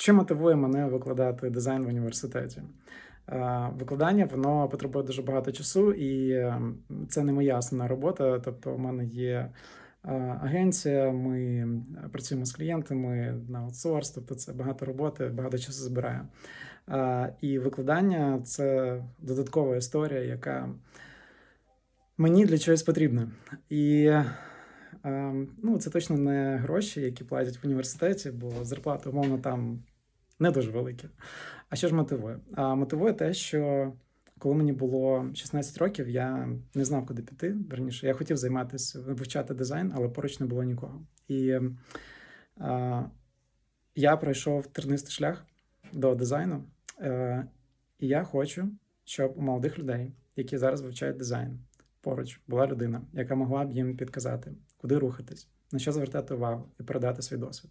Що мотивує мене викладати дизайн в університеті? Е, Викладання воно потребує дуже багато часу, і е, це не моя основна робота. Тобто, у мене є е, агенція, ми працюємо з клієнтами на аутсорс, тобто це багато роботи, багато часу забирає. Е, І викладання це додаткова історія, яка мені для чогось потрібна. І е, ну, це точно не гроші, які платять в університеті, бо зарплати, умовно, там не дуже великі. А що ж мотивує? А мотивує те, що коли мені було 16 років, я не знав, куди піти. Верніше, я хотів займатися вивчати дизайн, але поруч не було нікого. І е, я пройшов тернистий шлях до дизайну, е, і я хочу, щоб у молодих людей, які зараз вивчають дизайн, поруч була людина, яка могла б їм підказати, куди рухатись, на що звертати увагу і передати свій досвід.